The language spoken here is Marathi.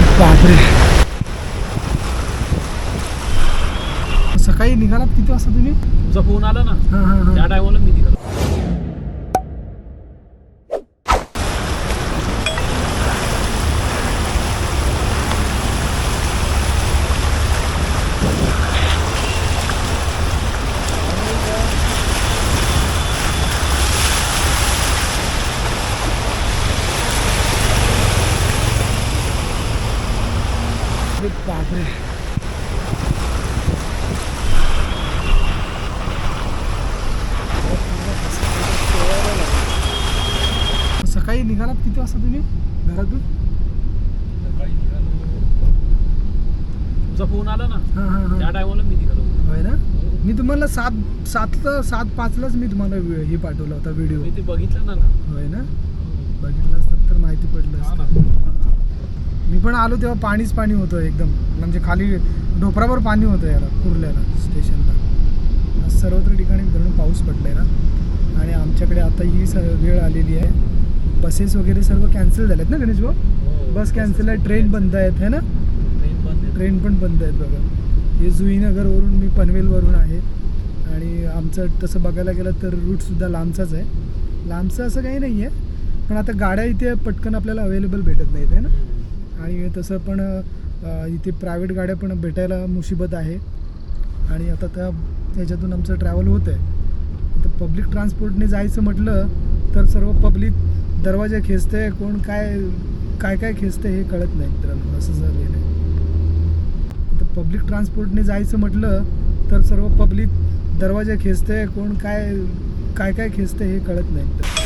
अरे बापरे. सकाळी निघालात किती वाजता तुम्ही? तुझा फोन आला ना. त्या टायमाला मी निघालो. अरे बापरे. सकाळी निघालात किती वाजता तुम्ही घरातून? तुझा फोन आला ना? हां हां त्या हां टायमाला मी निघालो. होय ना? मी तुम्हाला सात सातला सात पाचलाच मी तुम्हाला वे- हे पाठवला होता व्हिडिओ मी ते बघितलं ना ना. होय ना? बघितलं असतं तर माहिती पडलं हा असतं. पण आलो तेव्हा पाणीच पाणी होतं एकदम. म्हणजे खाली ढोपरावर पाणी होतं याला कुर्ल्याला स्टेशनला. सर्वत्र ठिकाणी धरून पाऊस पडलाय ना. आणि आमच्याकडे आता ही स वेळ आलेली आहे. बसेस वगैरे सर्व कॅन्सल झाल्यात ना गणेश भाऊ? हो. बस कॅन्सल आहे ट्रेन बंद आहेत है ना. ट्रेन पण बंद आहेत बघा. हे जुईनगरवरून मी पनवेलवरून आहे. आणि आमचं तसं बघायला गेलं तर रूटसुद्धा लांबचाच आहे. लांबचं असं काही नाही आहे पण आता गाड्या इथे पटकन आपल्याला अवेलेबल भेटत नाहीत आहे ना? आणि तसं पण इथे प्रायव्हेट गाड्या पण भेटायला मुसीबत आहे. आणि आता त्या त्याच्यातून आमचं ट्रॅव्हल होतं आहे. तर पब्लिक ट्रान्सपोर्टने जायचं म्हटलं तर सर्व पब्लिक दरवाजा खेचते कोण काय काय काय खेचते हे कळत नाही मित्रांनो. असं झालेलं आहे. तर पब्लिक ट्रान्सपोर्टने जायचं म्हटलं तर सर्व पब्लिक दरवाजा खेचते कोण काय काय काय खेचते हे कळत नाही मित्रांनो.